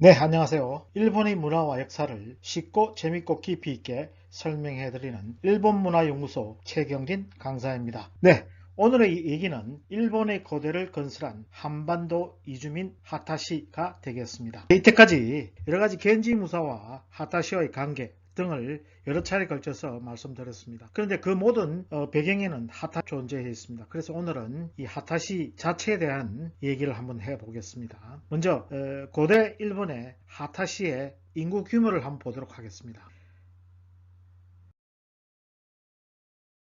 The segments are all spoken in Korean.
네, 안녕하세요. 일본의 문화와 역사를 쉽고 재밌고 깊이 있게 설명해드리는 일본문화연구소 최경진 강사입니다. 네, 오늘의 얘기는 일본의 고대를 건설한 한반도 이주민 하타시가 되겠습니다. 이때까지 여러가지 겐지 무사와 하타시와의 관계 등을 여러 차례 걸쳐서 말씀드렸습니다. 그런데 그 모든 어, 배경에는 하타 존재해 있습니다. 그래서 오늘은 이 하타시 자체에 대한 얘기를 한번 해보겠습니다. 먼저 어, 고대 일본의 하타시의 인구 규모를 한번 보도록 하겠습니다.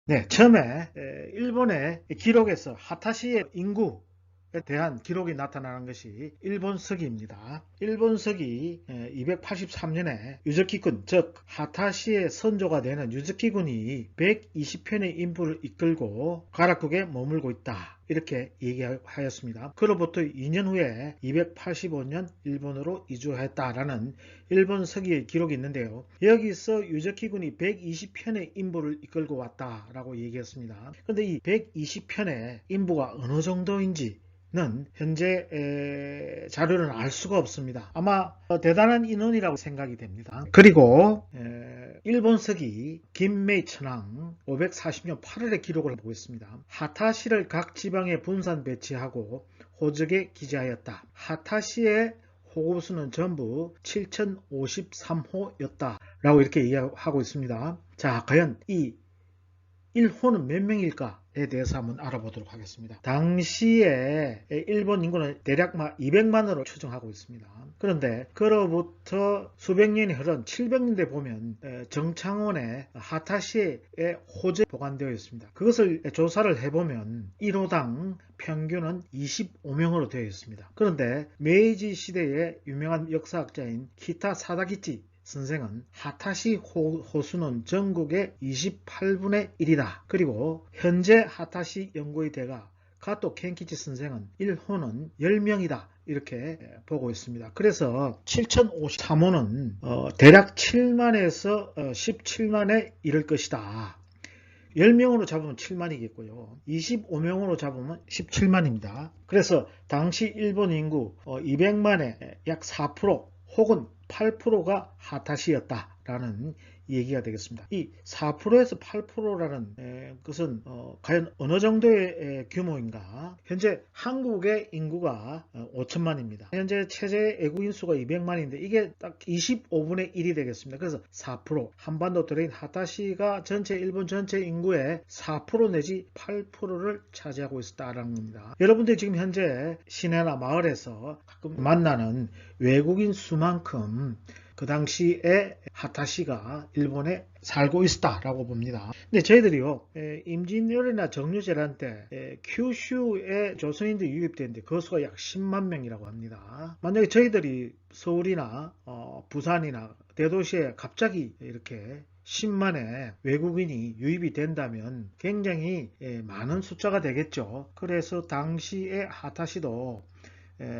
네, 처음에 에, 일본의 기록에서 하타시의 인구 에 대한 기록이 나타나는 것이 일본서기입니다. 일본서기 283년에 유적기군 즉 하타시의 선조가 되는 유적기군이 120편의 인부를 이끌고 가락국에 머물고 있다. 이렇게 얘기하였습니다. 그로부터 2년 후에 285년 일본으로 이주했다라는 일본 서기의 기록이 있는데요. 여기서 유적기군이 120편의 인부를 이끌고 왔다라고 얘기했습니다. 그런데 이 120편의 인부가 어느 정도인지 는 현재 자료는 알 수가 없습니다. 아마 대단한 인원이라고 생각이 됩니다. 그리고 일본서기 김메이천왕 540년 8월의 기록을 보고 있습니다. 하타시를 각 지방에 분산 배치하고 호적에 기재하였다. 하타시의 호급수는 전부 7053호였다. 라고 이렇게 얘기하고 있습니다. 자, 과연 이 1호는 몇 명일까? 에 대해서 한번 알아보도록 하겠습니다. 당시에 일본 인구는 대략 200만으로 추정하고 있습니다. 그런데 그로부터 수백 년이 흐른 700년대 보면 정창원의 하타시의 호재 보관되어 있습니다. 그것을 조사를 해보면 1호당 평균은 25명으로 되어 있습니다. 그런데 메이지 시대의 유명한 역사학자인 키타 사다기치 선생은 하타시 호수는 전국의 28분의 1이다. 그리고 현재 하타시 연구의 대가 가토 켄키치 선생은 1호는 10명이다. 이렇게 보고 있습니다. 그래서 7053호는 어, 대략 7만에서 어, 17만에 이를 것이다. 10명으로 잡으면 7만이겠고요. 25명으로 잡으면 17만입니다. 그래서 당시 일본 인구 200만의 어, 약4% 혹은 8%가 하타시였다라는 얘기가 되겠습니다. 이 4%에서 8%라는 것은 어, 과연 어느 정도의 규모인가? 현재 한국의 인구가 5천만입니다. 어, 현재 체제 애국인 수가 200만인데 이게 딱 25분의 1이 되겠습니다. 그래서 4% 한반도 들어인 하타시가 전체 일본 전체 인구의 4% 내지 8%를 차지하고 있었다라는 겁니다. 여러분들이 지금 현재 시내나 마을에서 가끔 만나는 외국인 수만큼 그 당시에 하타시가 일본에 살고 있었다라고 봅니다. 근데 저희들이요, 임진왜란이나 정유재란 때 큐슈에 조선인들이 유입되는데 그 수가 약 10만 명이라고 합니다. 만약에 저희들이 서울이나 어, 부산이나 대도시에 갑자기 이렇게 10만의 외국인이 유입이 된다면 굉장히 많은 숫자가 되겠죠. 그래서 당시에 하타시도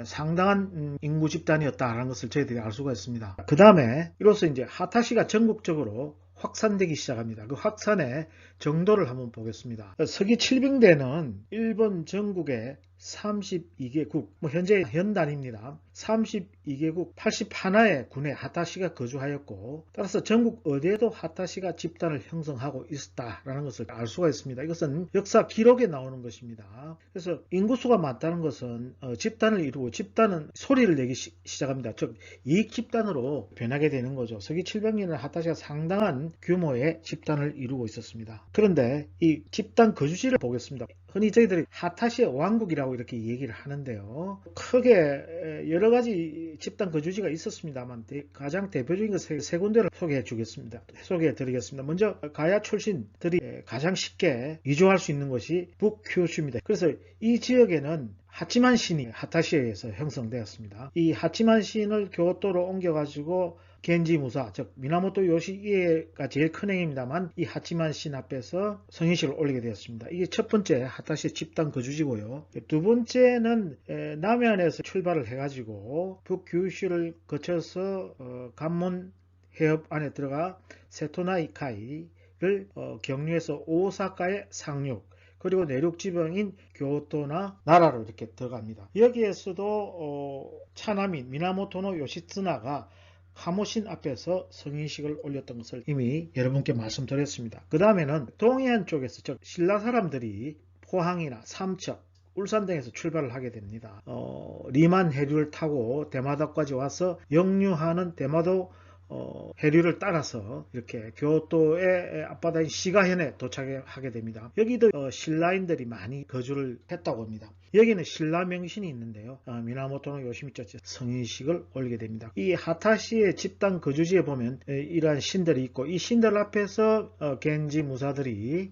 상당한 음, 인구 집단이었다는 것을 저희들이 알 수가 있습니다. 그 다음에 이로써 이제 하타시가 전국적으로 확산되기 시작합니다. 그 확산의 정도를 한번 보겠습니다. 서기 700대는 일본 전국에 32개국, 뭐 현재 현단입니다. 32개국 81의 군에 하타시가 거주하였고 따라서 전국 어디에도 하타시가 집단을 형성하고 있었다라는 것을 알 수가 있습니다. 이것은 역사 기록에 나오는 것입니다. 그래서 인구수가 많다는 것은 어, 집단을 이루고 집단은 소리를 내기 시, 작합니다즉 이익 집단으로 변하게 되는 거죠. 서기 700년에 하타시가 상당한 규모의 집단을 이루고 있었습니다. 그런데 이 집단 거주지를 보겠습니다. 흔히 저희들이 하타시의 왕국이라고 이렇게 얘기를 하는데요. 크게 여러 가지 집단 거주지가 있었습니다만 가장 대표적인 것세 세 군데를 소개해 주겠습니다. 소개해 드리겠습니다. 먼저 가야 출신들이 가장 쉽게 이주할 수 있는 것이 북큐슈입니다. 그래서 이 지역에는 하치만 신이 하타시에서 형성되었습니다. 이 하치만 신을 교토로 옮겨가지고 겐지 무사, 즉 미나모토 요시이에가 제일 큰 행입니다만 이 하치만 신 앞에서 성인식을 올리게 되었습니다. 이게 첫 번째 하타시 집단 거주지고요. 두 번째는 남해안에서 출발을 해가지고 북규슈를 거쳐서 어, 관문 해협 안에 들어가 세토나이카이를 어, 경유해서 오사카에 상륙 그리고 내륙 지방인 교토나 나라로 이렇게 들어갑니다. 여기에서도 어, 차나민 미나모토노 요시츠나가 카모신 앞에서 성인식을 올렸던 것을 이미 여러분께 말씀드렸습니다. 그 다음에는 동해안 쪽에서 즉 신라 사람들이 포항이나 삼척, 울산 등에서 출발을 하게 됩니다. 어, 리만 해류를 타고 대마도까지 와서 역류하는 대마도 어, 해류를 따라서 이렇게 교토의 앞바다인 시가현에 도착하게 됩니다. 여기도 어, 신라인들이 많이 거주를 했다고 합니다. 여기는 신라 명신이 있는데요. 어, 미나모토노 요시미처치 성인식을 올리게 됩니다. 이 하타시의 집단 거주지에 보면 에, 이러한 신들이 있고 이 신들 앞에서 어, 겐지 무사들이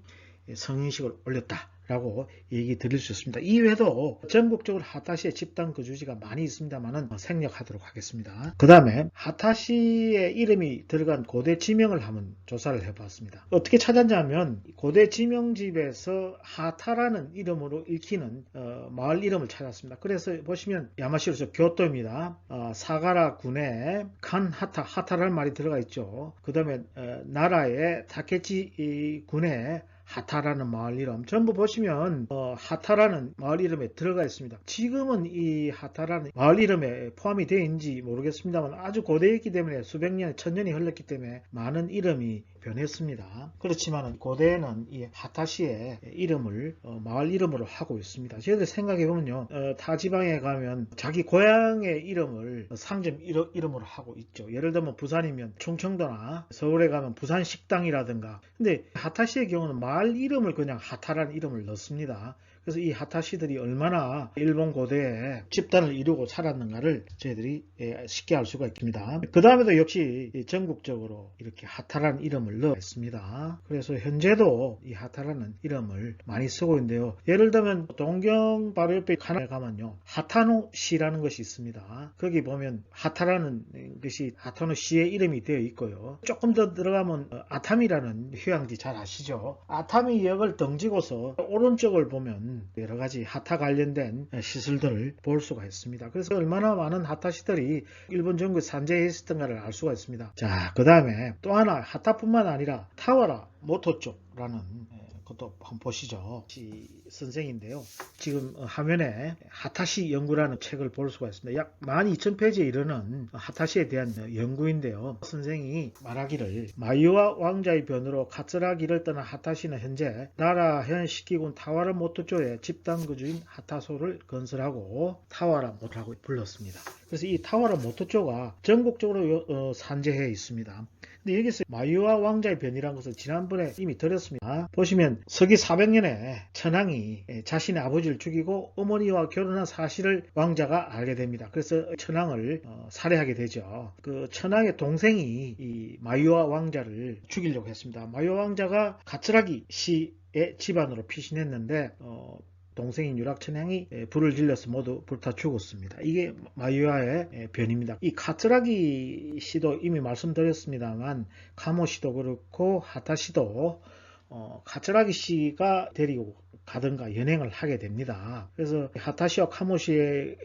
성인식을 올렸다. 라고 얘기 드릴 수 있습니다. 이외에도 전국적으로 하타시의 집단 거주지가 많이 있습니다만은 생략하도록 하겠습니다. 그 다음에 하타시의 이름이 들어간 고대 지명을 한번 조사를 해봤습니다. 어떻게 찾았냐면 고대 지명집에서 하타라는 이름으로 읽히는 어, 마을 이름을 찾았습니다. 그래서 보시면 야마시로서 교토입니다. 어, 사가라 군에 칸하타 하타라는 말이 들어가 있죠. 그 다음에 어, 나라의 타케치 군에 하타라는 마을 이름 전부 보시면 어, 하타라는 마을 이름에 들어가 있습니다. 지금은 이 하타라는 마을 이름에 포함이 되어 있는지 모르겠습니다만 아주 고대였기 때문에 수백 년, 천 년이 흘렀기 때문에 많은 이름이 변했습니다. 그렇지만 고대에는 이 하타시의 이름을 어, 마을 이름으로 하고 있습니다. 저희들 생각해 보면요, 어, 타 지방에 가면 자기 고향의 이름을 상점 이름으로 하고 있죠. 예를 들면 부산이면 충청도나 서울에 가면 부산 식당이라든가. 근데 하타시의 경우는 마을 이름을 그냥 하타라는 이름을 넣습니다. 그래서 이 하타시들이 얼마나 일본 고대에 집단을 이루고 살았는가를 저희들이 예, 쉽게 알 수가 있습니다. 그 다음에도 역시 전국적으로 이렇게 하타라는 이름을 넣었습니다. 그래서 현재도 이 하타라는 이름을 많이 쓰고 있는데요. 예를 들면 동경 바로 옆에 하나에 가면요. 하타노시라는 것이 있습니다. 거기 보면 하타라는 것이 하타노시의 이름이 되어 있고요. 조금 더 들어가면 어, 아타미라는 휴양지 잘 아시죠? 아타미 역을 등지고서 오른쪽을 보면 여러 가지 하타 관련된 시설들을 볼 수가 있습니다. 그래서 얼마나 많은 하타시들이 일본 전국에 산재해 있었던가를 알 수가 있습니다. 자, 그 다음에 또 하나 하타뿐만 아니라 타와라 모토 쪽라는 것도 한번 보시죠. 이 선생인데요. 지금 화면에 하타시 연구라는 책을 볼 수가 있습니다. 약 12,000페이지에 이르는 하타시에 대한 연구인데요. 선생이 말하기를 마유와 왕자의 변으로 카츠라기를 떠난 하타시는 현재 나라 현 시키군 타와라 모토조의 집단 거주인 하타소를 건설하고 타와라 모토라고 불렀습니다. 그래서 이 타와라 모토조가 전국적으로 어, 산재해 있습니다. 근데 여기서 마유와 왕자의 변이라는 것을 지난번에 이미 드렸습니다. 보시면 서기 400년에 천황이 자신의 아버지를 죽이고 어머니와 결혼한 사실을 왕자가 알게 됩니다. 그래서 천황을 어, 살해하게 되죠. 그 천황의 동생이 이 마유와 왕자를 죽이려고 했습니다. 마유와 왕자가 가츠라기 씨의 집안으로 피신했는데 어, 동생인 유락천향이 불을 질러서 모두 불타 죽었습니다. 이게 마유아의 변입니다. 이 카츠라기 씨도 이미 말씀드렸습니다만 카모 씨도 그렇고 하타 씨도 어, 카츠라기 씨가 데리고 가든가 연행을 하게 됩니다. 그래서 하타시와 카모시의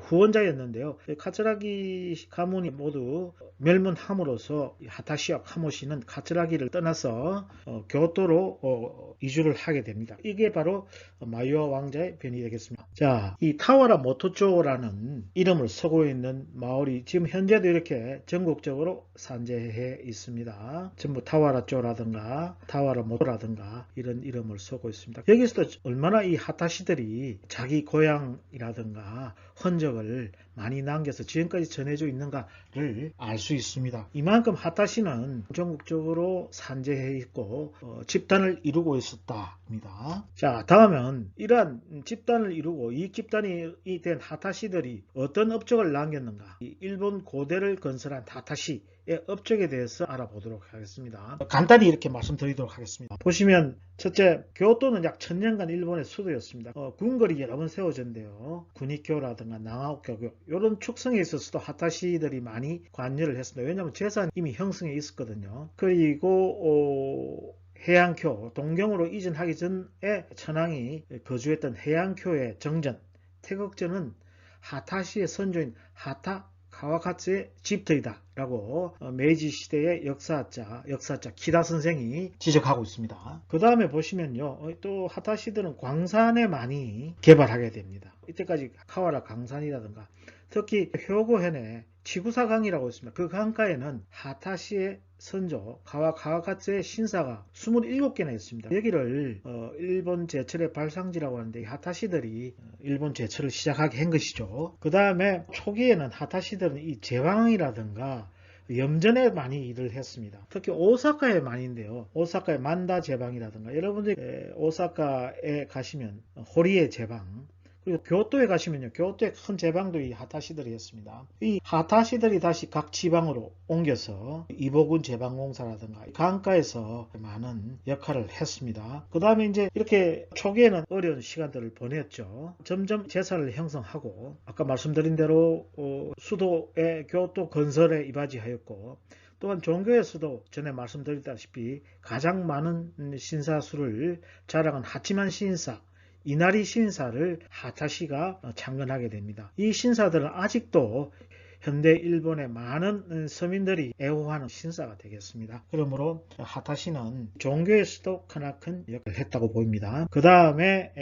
후원자였는데요. 카츠라기 가문이 모두 멸문함으로써 하타시와 카모시는 카츠라기를 떠나서 어, 교토로 어, 이주를 하게 됩니다. 이게 바로 마유아 왕자의 변이 되겠습니다. 자, 이 타와라 모토초라는 이름을 쓰고 있는 마을이 지금 현재도 이렇게 전국적으로 산재해 있습니다. 전부 타와라 쪽라든가 타와라 모토라든가 이런 이름을 쓰고 있습니다. 여기서도 얼마나 이 하타시들이 자기 고향이라든가 흔적을 많이 남겨서 지금까지 전해져 있는가를 알 수 있습니다. 이만큼 하타시는 전국적으로 산재해 있고 어, 집단을 이루고 있었답니다. 자 다음은 이러한 집단을 이루고 이 집단이 된 하타시들이 어떤 업적을 남겼는가 일본 고대를 건설한 하타시 의 업적에 대해서 알아보도록 하겠습니다. 간단히 이렇게 말씀드리도록 하겠습니다. 보시면 첫째, 교토는 약 천년간 일본의 수도였습니다. 어, 군거리 여러 번 세워졌는데요. 군익교라든가 낭하옥교 이런 축성에 있어서도 하타시들이 많이 관여를 했습니다. 왜냐하면 재산 이미 형성해 있었거든요. 그리고 어, 해양교, 동경으로 이전하기 전에 천황이 거주했던 해양교의 정전, 태극전은 하타시의 선조인 하타 카와카츠의 집터이다라고 어, 메이지 시대의 역사자 역사자 키다 선생이 지적하고 있습니다. 그 다음에 보시면요, 어, 또 하타시들은 광산에 많이 개발하게 됩니다. 이때까지 카와라 강산이라든가 특히 효고현에 치구사강이라고 있습니다. 그 강가에는 하타시의 선조 가와 카와카츠의 신사가 27개나 있습니다. 여기를 어, 일본 제철의 발상지라고 하는데 이 하타시들이 어, 일본 제철을 시작하게 한 것이죠. 그 다음에 초기에는 하타시들은 이 제왕이라든가 염전에 많이 일을 했습니다. 특히 오사카에 많이인데요. 오사카의 만다 제방이라든가 여러분들이 에, 오사카에 가시면 호리의 제방 그리고 교토에 가시면요. 교토의 큰 제방도 이 하타시들이 했습니다. 이 하타시들이 다시 각 지방으로 옮겨서 이보군 제방공사라든가 강가에서 많은 역할을 했습니다. 그 다음에 이제 이렇게 초기에는 어려운 시간들을 보냈죠. 점점 재산을 형성하고 아까 말씀드린 대로 어, 수도의 교토 건설에 이바지하였고 또한 종교에서도 전에 말씀드렸다시피 가장 많은 신사수를 자랑한 하치만 신사 이나리 신사를 하타시가 창건하게 됩니다. 이 신사들은 아직도 현대 일본의 많은 서민들이 애호하는 신사가 되겠습니다. 그러므로 하타시는 종교에서도 크나큰 역할을 했다고 보입니다. 그 다음에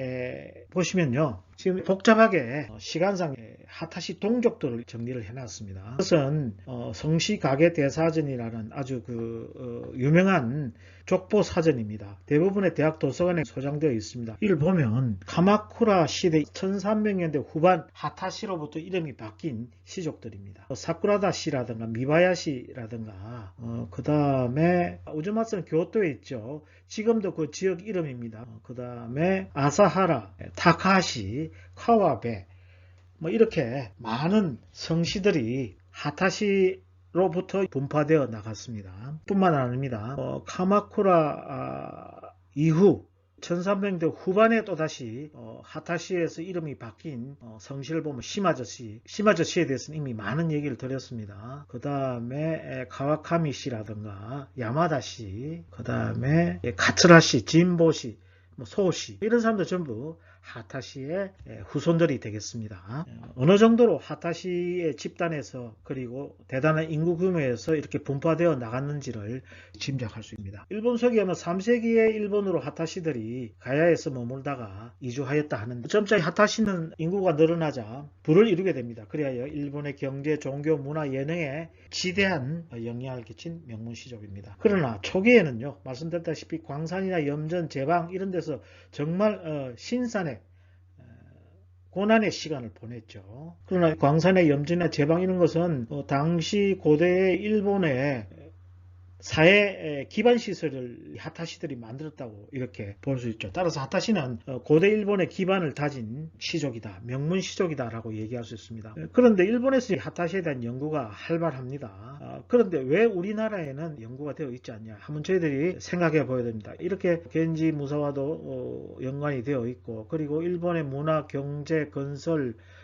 보시면요. 지금 복잡하게 시간상 하타시 동족들을 정리를 해놨습니다. 그것은 어, 성시가계 대사전이라는 아주 그 어, 유명한 족보 사전입니다. 대부분의 대학 도서관에 소장되어 있습니다. 이를 보면 카마쿠라 시대 1300년대 후반 하타시로부터 이름이 바뀐 시족들입니다. 사쿠라다 시라든가 미바야시라든가 어, 그 다음에 우즈마스는 교토에 있죠. 지금도 그 지역 이름입니다. 그 다음에 아사하라, 타카시, 카와베 뭐 이렇게 많은 성시들이 하타시 로부터 분파되어 나갔습니다. 뿐만 아닙니다. 어, 카마쿠라 아, 이후 1300년대 후반에 또다시 어, 하타시에서 이름이 바뀐 어, 성시를 보면 시마저시, 시마저시에 대해서는 이미 많은 얘기를 드렸습니다. 그 다음에 카와카미시라든가 야마다시, 그 다음에 카츠라시, 진보시, 뭐 소시 이런 사람들 전부 하타시의 후손들이 되겠습니다. 어느 정도로 하타시의 집단에서 그리고 대단한 인구 규모에서 이렇게 분파되어 나갔는지를 짐작할 수 있습니다. 일본 서기에는 3세기의 일본으로 하타시들이 가야에서 머물다가 이주하였다 하는데 점차 하타시는 인구가 늘어나자 부를 이루게 됩니다. 그리하여 일본의 경제, 종교, 문화, 예능에 지대한 영향을 끼친 명문시족입니다. 그러나 초기에는요, 말씀드렸다시피 광산이나 염전, 제방 이런 데서 정말 어, 신산의 고난의 시간을 보냈죠. 그러나 광산의 염진이나 제방 이런 것은 어, 당시 고대의 일본의 사회 기반 시설을 하타시들이 만들었다고 이렇게 볼 수 있죠. 따라서 하타시는 어, 고대 일본의 기반을 다진 시족이다, 명문 시족이다라고 얘기할 수 있습니다. 그런데 일본에서 하타시에 대한 연구가 활발합니다. 아, 그런데 왜 우리나라에는 연구가 되어 있지 않냐? 한번 저희들이 생각해 보야 됩니다. 이렇게 겐지 무사와도 어, 연관이 되어 있고, 그리고 일본의 문화, 경제, 건설 어,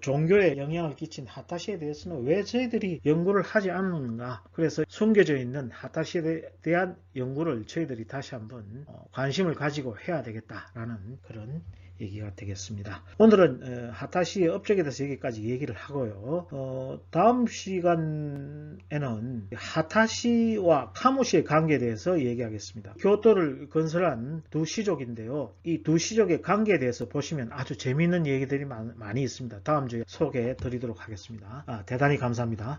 종교에 영향을 끼친 하타시에 대해서는 왜 저희들이 연구를 하지 않는가? 그래서 숨겨져 있는 하타시에 대한 연구를 저희들이 다시 한번 어, 관심을 가지고 해야 되겠다라는 그런 얘기가 되겠습니다. 오늘은 하타시의 업적에 대해서 여기까지 얘기를 하고요. 어, 다음 시간에는 하타시와 카무시의 관계에 대해서 얘기하겠습니다. 교토를 건설한 두 시족인데요. 이 두 시족의 관계에 대해서 보시면 아주 재미있는 얘기들이 많이 있습니다. 다음 주에 소개해 드리도록 하겠습니다. 아, 대단히 감사합니다.